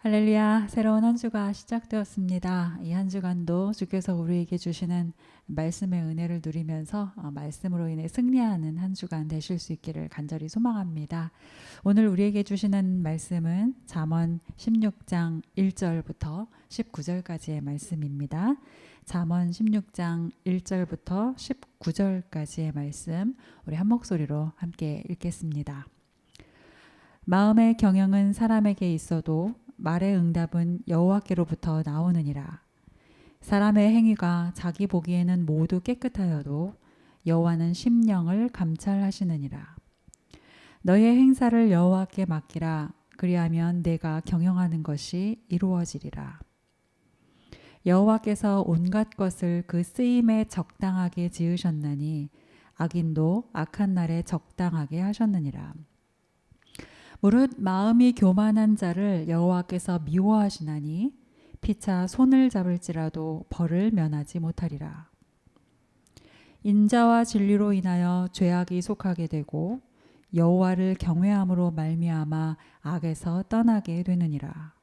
할렐루야, 새로운 한 주가 시작되었습니다. 이 한 주간도 주께서 우리에게 주시는 말씀의 은혜를 누리면서 어, 말씀으로 인해 승리하는 한 주간 되실 수 있기를 간절히 소망합니다. 오늘 우리에게 주시는 말씀은 잠언 16장 1절부터 19절까지의 말씀입니다. 잠언 16장 1절부터 19절까지의 말씀 우리 한 목소리로 함께 읽겠습니다. 마음의 경영은 사람에게 있어도 말의 응답은 여호와께로부터 나오느니라. 사람의 행위가 자기 보기에는 모두 깨끗하여도 여호와는 심령을 감찰하시느니라. 너의 행사를 여호와께 맡기라. 그리하면 내가 경영하는 것이 이루어지리라. 여호와께서 온갖 것을 그 쓰임에 적당하게 지으셨나니 악인도 악한 날에 적당하게 하셨느니라. 무릇 마음이 교만한 자를 여호와께서 미워하시나니 피차 손을 잡을지라도 벌을 면하지 못하리라. 인자와 진리로 인하여 죄악이 속하게 되고 여호와를 경외함으로 말미암아 악에서 떠나게 되느니라.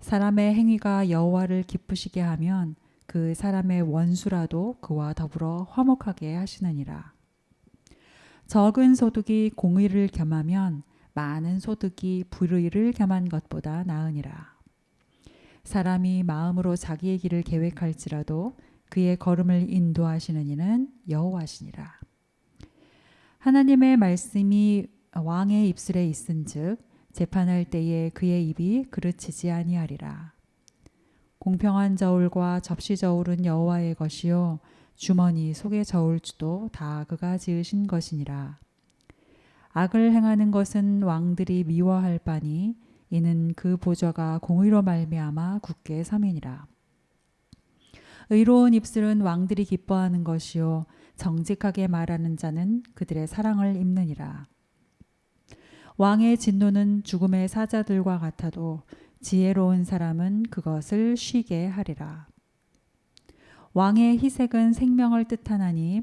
사람의 행위가 여호와를 기쁘시게 하면 그 사람의 원수라도 그와 더불어 화목하게 하시느니라. 적은 소득이 공의를 겸하면 많은 소득이 불의를 겸한 것보다 나으니라. 사람이 마음으로 자기의 길을 계획할지라도 그의 걸음을 인도하시는 이는 여호와시니라. 하나님의 말씀이 왕의 입술에 있은즉 재판할 때에 그의 입이 그르치지 아니하리라. 공평한 저울과 접시 저울은 여호와의 것이요 주머니 속의 저울주도 다 그가 지으신 것이니라. 악을 행하는 것은 왕들이 미워할 바니 이는 그 보좌가 공의로 말미암아 굳게 섬이니라. 의로운 입술은 왕들이 기뻐하는 것이요 정직하게 말하는 자는 그들의 사랑을 입느니라. 왕의 진노는 죽음의 사자들과 같아도 지혜로운 사람은 그것을 쉬게 하리라. 왕의 희색은 생명을 뜻하나니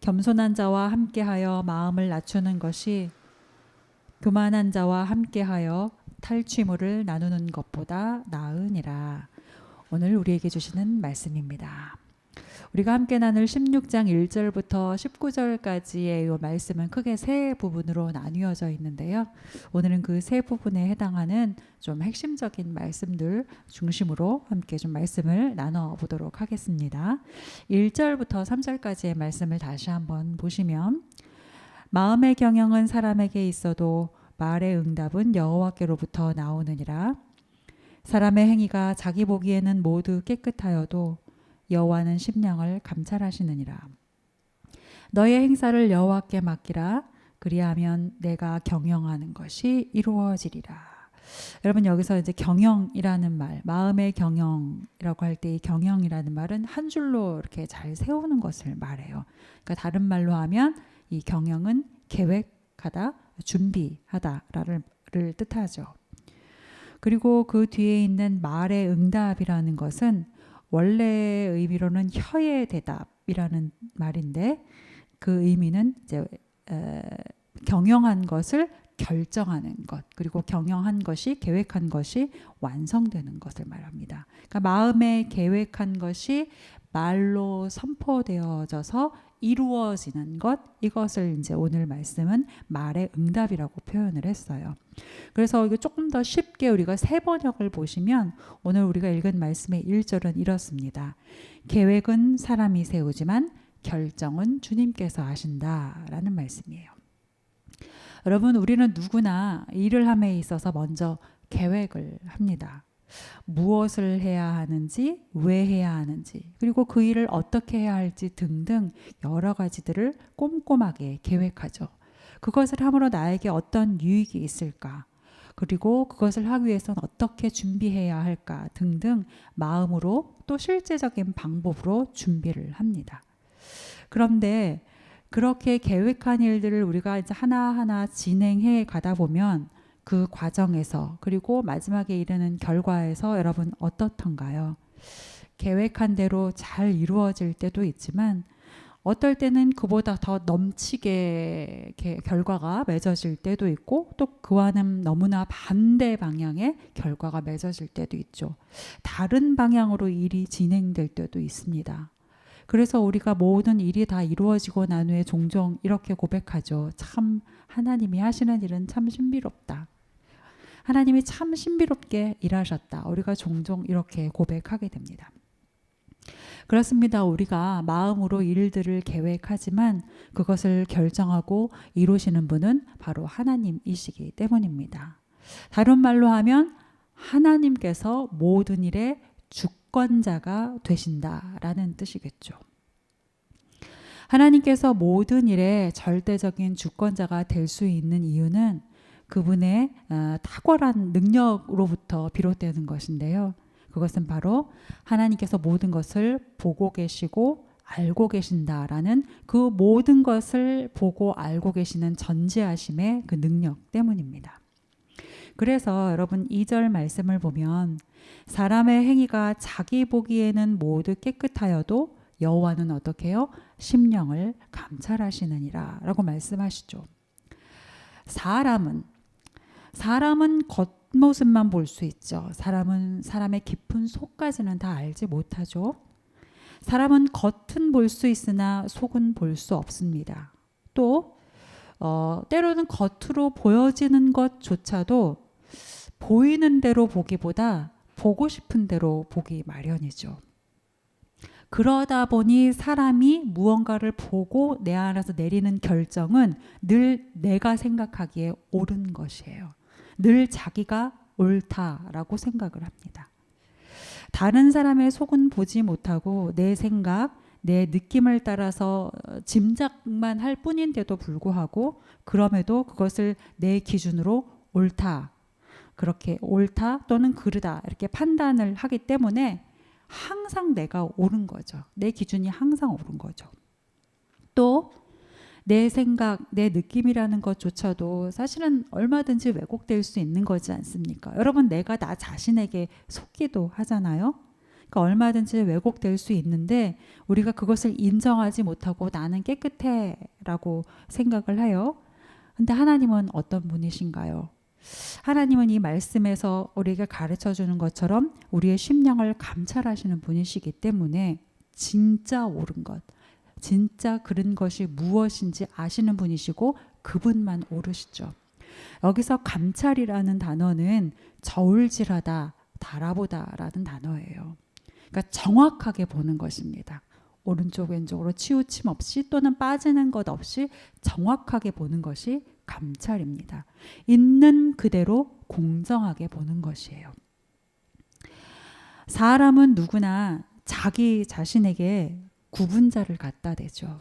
겸손한 자와 함께하여 마음을 낮추는 것이 교만한 자와 함께하여 탈취물을 나누는 것보다 나으니라. 오늘 우리에게 주시는 말씀입니다. 우리가 함께 나눌 16장 1절부터 19절까지의 이 말씀은 크게 세 부분으로 나뉘어져 있는데요. 오늘은 그 세 부분에 해당하는 좀 핵심적인 말씀들 중심으로 함께 좀 말씀을 나눠 보도록 하겠습니다. 1절부터 3절까지의 말씀을 다시 한번 보시면 마음의 경영은 사람에게 있어도 말의 응답은 여호와께로부터 나오느니라. 사람의 행위가 자기 보기에는 모두 깨끗하여도 여호와는 심령을 감찰하시느니라. 너의 행사를 여호와께 맡기라. 그리하면 내가 경영하는 것이 이루어지리라. 여러분 여기서 이제 경영이라는 말, 마음의 경영이라고 할 때 이 경영이라는 말은 한 줄로 이렇게 잘 세우는 것을 말해요. 그러니까 다른 말로 하면 이 경영은 계획하다, 준비하다를 뜻하죠. 그리고 그 뒤에 있는 말의 응답이라는 것은 원래의 의미로는 혀의 대답이라는 말인데 그 의미는 이제 에, 경영한 것을 결정하는 것 그리고 경영한 것이 계획한 것이 완성되는 것을 말합니다. 그러니까 마음에 계획한 것이 말로 선포되어져서 이루어지는 것 이것을 이제 오늘 말씀은 말의 응답이라고 표현을 했어요. 그래서 이거 조금 더 쉽게 우리가 세 번역을 보시면 오늘 우리가 읽은 말씀의 1절은 이렇습니다. 계획은 사람이 세우지만 결정은 주님께서 하신다라는 말씀이에요. 여러분 우리는 누구나 일을 함에 있어서 먼저 계획을 합니다. 무엇을 해야 하는지, 왜 해야 하는지, 그리고 그 일을 어떻게 해야 할지 등등 여러 가지들을 꼼꼼하게 계획하죠. 그것을 함으로 나에게 어떤 유익이 있을까? 그리고 그것을 하기 위해서는 어떻게 준비해야 할까 등등 마음으로 또 실제적인 방법으로 준비를 합니다. 그런데 그렇게 계획한 일들을 우리가 이제 하나하나 진행해 가다 보면 그 과정에서 그리고 마지막에 이르는 결과에서 여러분 어떻던가요? 계획한 대로 잘 이루어질 때도 있지만 어떨 때는 그보다 더 넘치게 결과가 맺어질 때도 있고 또 그와는 너무나 반대 방향의 결과가 맺어질 때도 있죠. 다른 방향으로 일이 진행될 때도 있습니다. 그래서 우리가 모든 일이 다 이루어지고 난 후에 종종 이렇게 고백하죠. 참 하나님이 하시는 일은 참 신비롭다. 하나님이 참 신비롭게 일하셨다. 우리가 종종 이렇게 고백하게 됩니다. 그렇습니다. 우리가 마음으로 일들을 계획하지만 그것을 결정하고 이루시는 분은 바로 하나님이시기 때문입니다. 다른 말로 하면 하나님께서 모든 일의 주권자가 되신다라는 뜻이겠죠. 하나님께서 모든 일의 절대적인 주권자가 될 수 있는 이유는 그분의 어, 탁월한 능력으로부터 비롯되는 것인데요. 그것은 바로 하나님께서 모든 것을 보고 계시고 알고 계신다라는 그 모든 것을 보고 알고 계시는 전지하심의 그 능력 때문입니다. 그래서 여러분 2절 말씀을 보면 사람의 행위가 자기 보기에는 모두 깨끗하여도 여호와는 어떻게 요 심령을 감찰하시느니라라고 말씀하시죠. 사람은 사람은 겉모습만 볼 수 있죠. 사람은 사람의 깊은 속까지는 다 알지 못하죠. 사람은 겉은 볼 수 있으나 속은 볼 수 없습니다. 또 어, 때로는 겉으로 보여지는 것조차도 보이는 대로 보기보다 보고 싶은 대로 보기 마련이죠. 그러다 보니 사람이 무언가를 보고 내 안에서 내리는 결정은 늘 내가 생각하기에 옳은 것이에요. 늘 자기가 옳다라고 생각을 합니다. 다른 사람의 속은 보지 못하고 내 생각, 내 느낌을 따라서 짐작만 할 뿐인데도 불구하고 그럼에도 그것을 내 기준으로 옳다. 그렇게 옳다 또는 그르다 이렇게 판단을 하기 때문에 항상 내가 옳은 거죠. 내 기준이 항상 옳은 거죠. 또 내 생각, 내 느낌이라는 것조차도 사실은 얼마든지 왜곡될 수 있는 거지 않습니까? 여러분, 내가 나 자신에게 속기도 하잖아요. 그러니까 얼마든지 왜곡될 수 있는데 우리가 그것을 인정하지 못하고 나는 깨끗해라고 생각을 해요. 근데 하나님은 어떤 분이신가요? 하나님은 이 말씀에서 우리에게 가르쳐 주는 것처럼 우리의 심령을 감찰하시는 분이시기 때문에 진짜 옳은 것, 진짜 그런 것이 무엇인지 아시는 분이시고 그분만 오르시죠. 여기서 감찰이라는 단어는 저울질하다, 달아보다라는 단어예요. 그러니까 정확하게 보는 것입니다. 오른쪽 왼쪽으로 치우침 없이 또는 빠지는 것 없이 정확하게 보는 것이 감찰입니다. 있는 그대로 공정하게 보는 것이에요. 사람은 누구나 자기 자신에게 구분자를 갖다 대죠.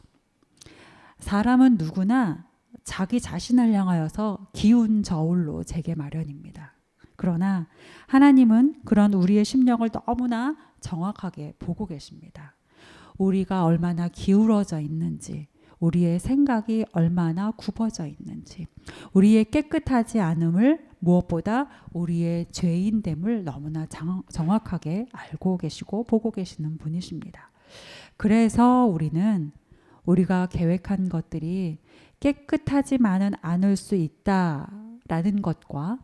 사람은 누구나 자기 자신을 향하여서 기운 저울로 재게 마련입니다. 그러나 하나님은 그런 우리의 심령을 너무나 정확하게 보고 계십니다. 우리가 얼마나 기울어져 있는지, 우리의 생각이 얼마나 굽어져 있는지, 우리의 깨끗하지 않음을 무엇보다 우리의 죄인됨을 너무나 정확하게 알고 계시고 보고 계시는 분이십니다. 그래서 우리는 우리가 계획한 것들이 깨끗하지만은 않을 수 있다라는 것과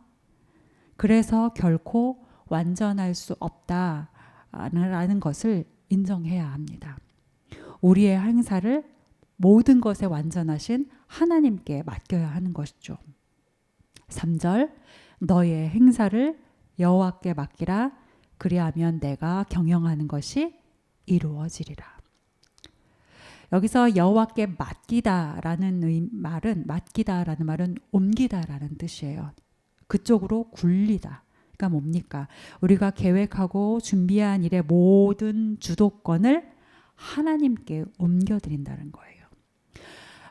그래서 결코 완전할 수 없다라는 것을 인정해야 합니다. 우리의 행사를 모든 것에 완전하신 하나님께 맡겨야 하는 것이죠. 3절 너의 행사를 여호와께 맡기라 그리하면 내가 경영하는 것이 이루어지리라. 여기서 여호와께 맡기다라는 말은 맡기다라는 말은 옮기다라는 뜻이에요. 그쪽으로 굴리다. 그러니까 뭡니까? 우리가 계획하고 준비한 일의 모든 주도권을 하나님께 옮겨드린다는 거예요.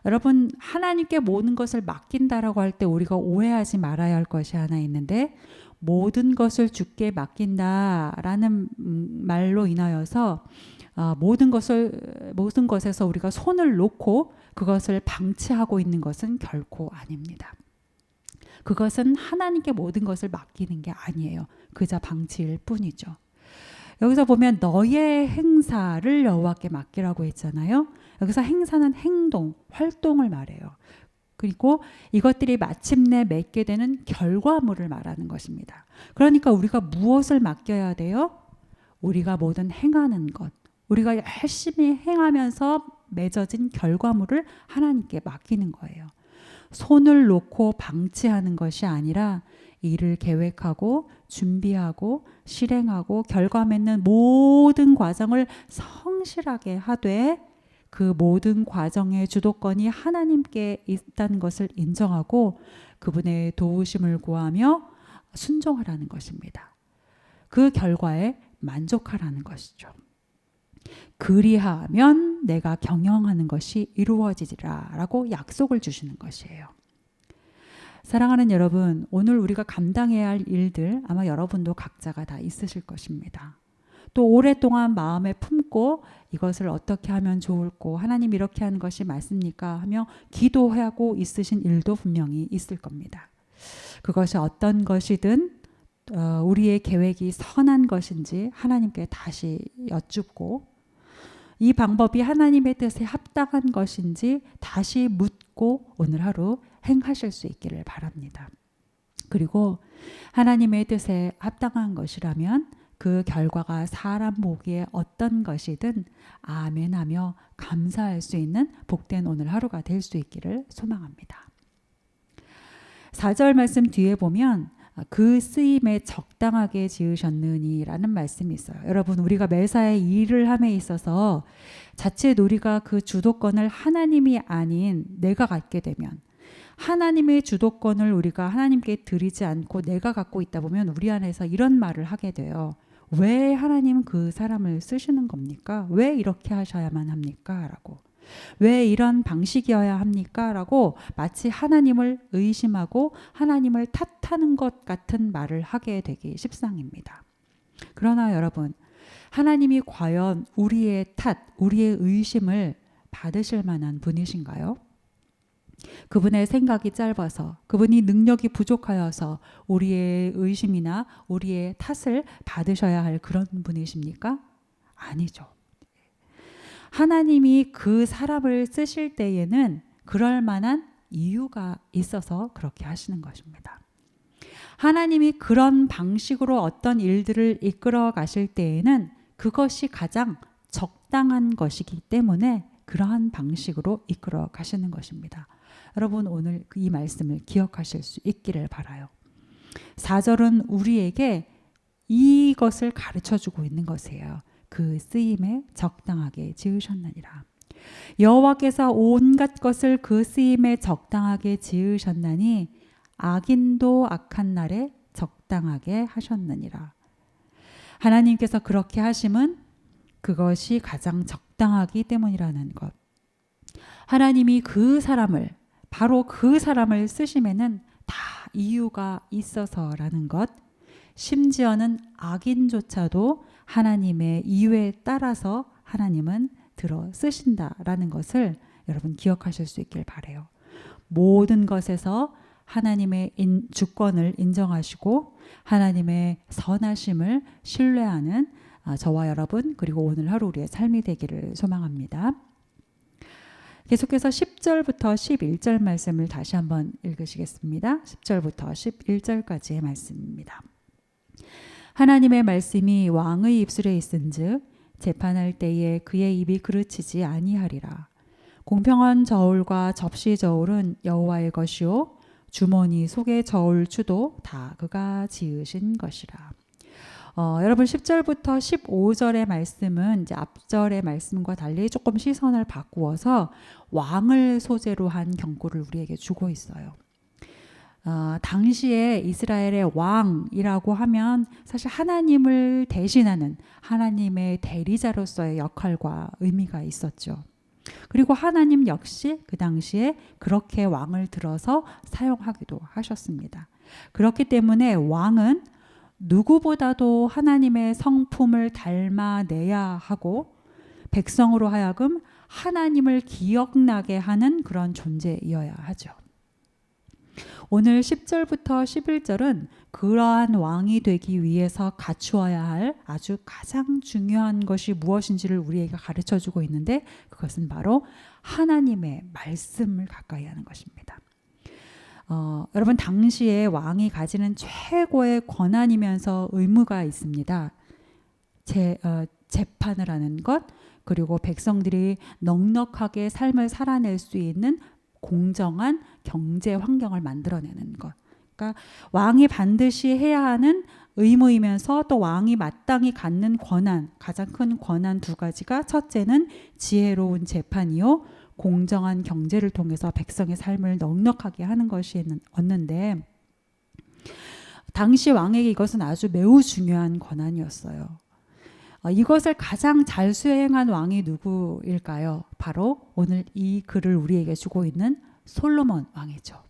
여러분 하나님께 모든 것을 맡긴다라고 할 때 우리가 오해하지 말아야 할 것이 하나 있는데 모든 것을 주께 맡긴다라는 음, 말로 인하여서 어, 모든 것을 모든 것에서 우리가 손을 놓고 그것을 방치하고 있는 것은 결코 아닙니다. 그것은 하나님께 모든 것을 맡기는 게 아니에요. 그저 방치일 뿐이죠. 여기서 보면 너의 행사를 여호와께 맡기라고 했잖아요. 여기서 행사는 행동, 활동을 말해요. 그리고 이것들이 마침내 맺게 되는 결과물을 말하는 것입니다. 그러니까 우리가 무엇을 맡겨야 돼요? 우리가 모든 행하는 것, 우리가 열심히 행하면서 맺어진 결과물을 하나님께 맡기는 거예요. 손을 놓고 방치하는 것이 아니라 일을 계획하고 준비하고 실행하고 결과 맺는 모든 과정을 성실하게 하되 그 모든 과정의 주도권이 하나님께 있다는 것을 인정하고 그분의 도우심을 구하며 순종하라는 것입니다. 그 결과에 만족하라는 것이죠. 그리하면 내가 경영하는 것이 이루어지리라라고 약속을 주시는 것이에요. 사랑하는 여러분, 오늘 우리가 감당해야 할 일들 아마 여러분도 각자가 다 있으실 것입니다. 또 오랫동안 마음에 품고 이것을 어떻게 하면 좋을고 하나님 이렇게 하는 것이 맞습니까 하며 기도하고 있으신 일도 분명히 있을 겁니다. 그것이 어떤 것이든 어, 우리의 계획이 선한 것인지 하나님께 다시 여쭙고 이 방법이 하나님의 뜻에 합당한 것인지 다시 묻고 오늘 하루 행하실 수 있기를 바랍니다. 그리고 하나님의 뜻에 합당한 것이라면 그 결과가 사람 보기에 어떤 것이든 아멘하며 감사할 수 있는 복된 오늘 하루가 될 수 있기를 소망합니다. 4절 말씀 뒤에 보면 그 쓰임에 적당하게 지으셨느니라는 말씀이 있어요. 여러분 우리가 매사에 일을 함에 있어서 자칫 우리가 그 주도권을 하나님이 아닌 내가 갖게 되면 하나님의 주도권을 우리가 하나님께 드리지 않고 내가 갖고 있다 보면 우리 안에서 이런 말을 하게 돼요. 왜 하나님 그 사람을 쓰시는 겁니까? 왜 이렇게 하셔야만 합니까? 라고. 왜 이런 방식이어야 합니까? 라고 마치 하나님을 의심하고 하나님을 탓하는 것 같은 말을 하게 되기 십상입니다. 그러나 여러분, 하나님이 과연 우리의 탓, 우리의 의심을 받으실 만한 분이신가요? 그분의 생각이 짧아서 그분이 능력이 부족하여서 우리의 의심이나 우리의 탓을 받으셔야 할 그런 분이십니까? 아니죠. 하나님이 그 사람을 쓰실 때에는 그럴 만한 이유가 있어서 그렇게 하시는 것입니다. 하나님이 그런 방식으로 어떤 일들을 이끌어 가실 때에는 그것이 가장 적당한 것이기 때문에 그러한 방식으로 이끌어 가시는 것입니다. 여러분 오늘 이 말씀을 기억하실 수 있기를 바라요. 4절은 우리에게 이것을 가르쳐 주고 있는 것이에요. 그 쓰임에 적당하게 지으셨느니라. 여호와께서 온갖 것을 그 쓰임에 적당하게 지으셨나니 악인도 악한 날에 적당하게 하셨느니라. 하나님께서 그렇게 하심은 그것이 가장 적당하기 때문이라는 것. 하나님이 그 사람을 바로 그 사람을 쓰심에는 다 이유가 있어서라는 것. 심지어는 악인조차도 하나님의 이유에 따라서 하나님은 들어 쓰신다라는 것을 여러분 기억하실 수 있길 바래요. 모든 것에서 하나님의 인, 주권을 인정하시고 하나님의 선하심을 신뢰하는 아, 저와 여러분 그리고 오늘 하루 우리의 삶이 되기를 소망합니다. 계속해서 10절부터 11절 말씀을 다시 한번 읽으시겠습니다. 10절부터 11절까지의 말씀입니다. 하나님의 말씀이 왕의 입술에 있은즉 재판할 때에 그의 입이 그르치지 아니하리라. 공평한 저울과 접시 저울은 여호와의 것이요 주머니 속의 저울 추도 다 그가 지으신 것이라. 어, 여러분 10절부터 15절의 말씀은 이제 앞절의 말씀과 달리 조금 시선을 바꾸어서 왕을 소재로 한 경고를 우리에게 주고 있어요. 어, 당시에 이스라엘의 왕이라고 하면 사실 하나님을 대신하는 하나님의 대리자로서의 역할과 의미가 있었죠. 그리고 하나님 역시 그 당시에 그렇게 왕을 들어서 사용하기도 하셨습니다. 그렇기 때문에 왕은 누구보다도 하나님의 성품을 닮아내야 하고 백성으로 하여금 하나님을 기억나게 하는 그런 존재이어야 하죠. 오늘 10절부터 11절은 그러한 왕이 되기 위해서 갖추어야 할 아주 가장 중요한 것이 무엇인지를 우리에게 가르쳐 주고 있는데 그것은 바로 하나님의 말씀을 가까이 하는 것입니다. 어, 여러분 당시에 왕이 가지는 최고의 권한이면서 의무가 있습니다. 재, 어, 재판을 하는 것 그리고 백성들이 넉넉하게 삶을 살아낼 수 있는 공정한 경제 환경을 만들어내는 것. 그러니까 왕이 반드시 해야 하는 의무이면서 또 왕이 마땅히 갖는 권한, 가장 큰 권한 두 가지가 첫째는 지혜로운 재판이요. 공정한 경제를 통해서 백성의 삶을 넉넉하게 하는 것이었는데 당시 왕에게 이것은 아주 매우 중요한 권한이었어요. 어, 이것을 가장 잘 수행한 왕이 누구일까요? 바로 오늘 이 글을 우리에게 주고 있는 솔로몬 왕이죠.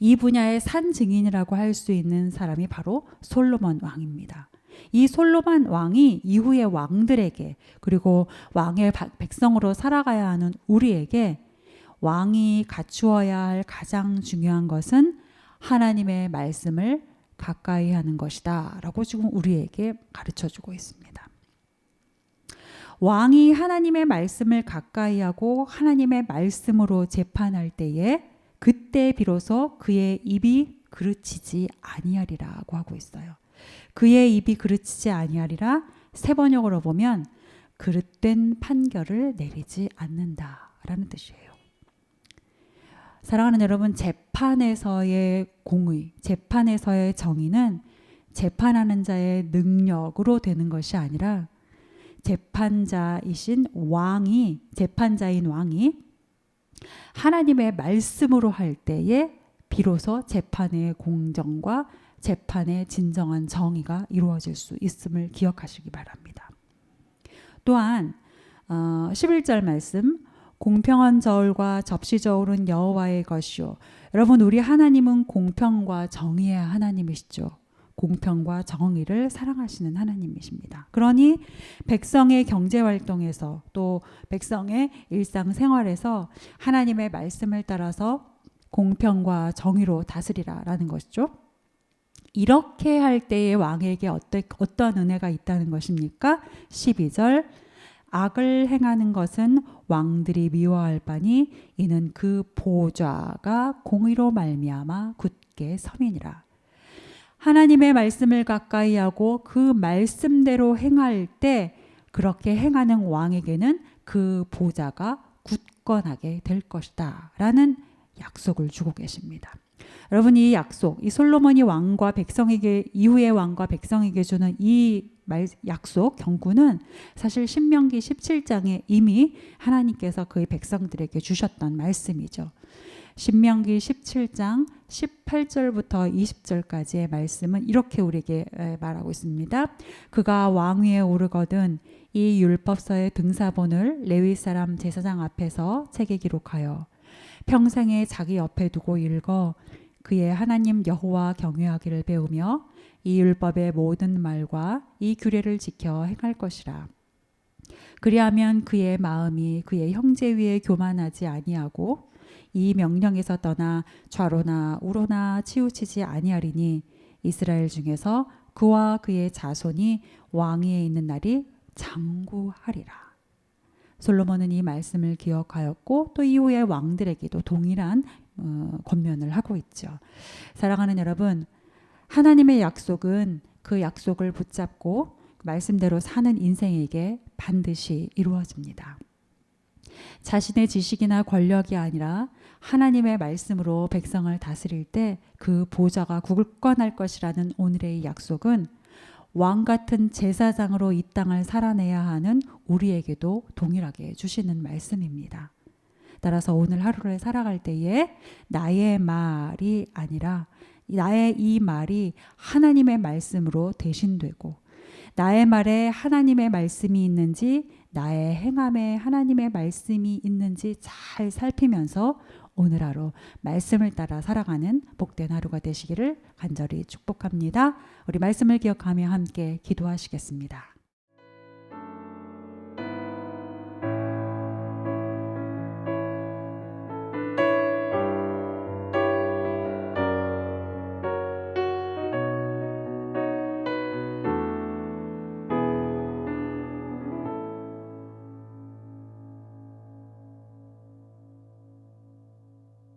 이 분야의 산 증인이라고 할 수 있는 사람이 바로 솔로몬 왕입니다. 이 솔로몬 왕이 이후의 왕들에게 그리고 왕의 백성으로 살아가야 하는 우리에게 왕이 갖추어야 할 가장 중요한 것은 하나님의 말씀을 가까이 하는 것이다. 라고 지금 우리에게 가르쳐 주고 있습니다. 왕이 하나님의 말씀을 가까이 하고 하나님의 말씀으로 재판할 때에 그때 비로소 그의 입이 그르치지 아니하리라고 하고 있어요. 그의 입이 그르치지 아니하리라 세 번역으로 보면 그릇된 판결을 내리지 않는다라는 뜻이에요. 사랑하는 여러분, 재판에서의 공의, 재판에서의 정의는 재판하는 자의 능력으로 되는 것이 아니라 재판자이신 왕이 재판자인 왕이 하나님의 말씀으로 할 때에 비로소 재판의 공정과 재판의 진정한 정의가 이루어질 수 있음을 기억하시기 바랍니다. 또한 어, 11절 말씀 공평한 저울과 접시 저울은 여호와의 것이요. 여러분 우리 하나님은 공평과 정의의 하나님이시죠. 공평과 정의를 사랑하시는 하나님이십니다. 그러니 백성의 경제 활동에서 또 백성의 일상 생활에서 하나님의 말씀을 따라서 공평과 정의로 다스리라라는 것이죠. 이렇게 할 때에 왕에게 어떠, 어떤 은혜가 있다는 것입니까? 12절 악을 행하는 것은 왕들이 미워할 바니 이는 그 보좌가 공의로 말미암아 굳게 섬이니라. 하나님의 말씀을 가까이 하고 그 말씀대로 행할 때 그렇게 행하는 왕에게는 그 보좌가 굳건하게 될 것이다. 라는 약속을 주고 계십니다. 여러분 이 약속, 이 솔로몬이 왕과 백성에게 이후의 왕과 백성에게 주는 이 말, 약속 경고는 사실 신명기 17장에 이미 하나님께서 그의 백성들에게 주셨던 말씀이죠. 신명기 17장 18절부터 20절까지의 말씀은 이렇게 우리에게 말하고 있습니다. 그가 왕위에 오르거든 이 율법서의 등사본을 레위 사람 제사장 앞에서 책에 기록하여 평생에 자기 옆에 두고 읽어 그의 하나님 여호와 경외하기를 배우며 이 율법의 모든 말과 이 규례를 지켜 행할 것이라. 그리하면 그의 마음이 그의 형제 위에 교만하지 아니하고 이 명령에서 떠나 좌로나 우로나 치우치지 아니하리니 이스라엘 중에서 그와 그의 자손이 왕위에 있는 날이 장구하리라. 솔로몬은 이 말씀을 기억하였고 또 이후의 왕들에게도 동일한 어, 권면을 하고 있죠. 사랑하는 여러분, 하나님의 약속은 그 약속을 붙잡고 말씀대로 사는 인생에게 반드시 이루어집니다. 자신의 지식이나 권력이 아니라 하나님의 말씀으로 백성을 다스릴 때 그 보좌가 굳건할 것이라는 오늘의 약속은 왕 같은 제사장으로 이 땅을 살아내야 하는 우리에게도 동일하게 주시는 말씀입니다. 따라서 오늘 하루를 살아갈 때에 나의 말이 아니라 나의 이 말이 하나님의 말씀으로 대신되고 나의 말에 하나님의 말씀이 있는지 나의 행함에 하나님의 말씀이 있는지 잘 살피면서 오늘 하루 말씀을 따라 살아가는 복된 하루가 되시기를 간절히 축복합니다. 우리 말씀을 기억하며 함께 기도하시겠습니다.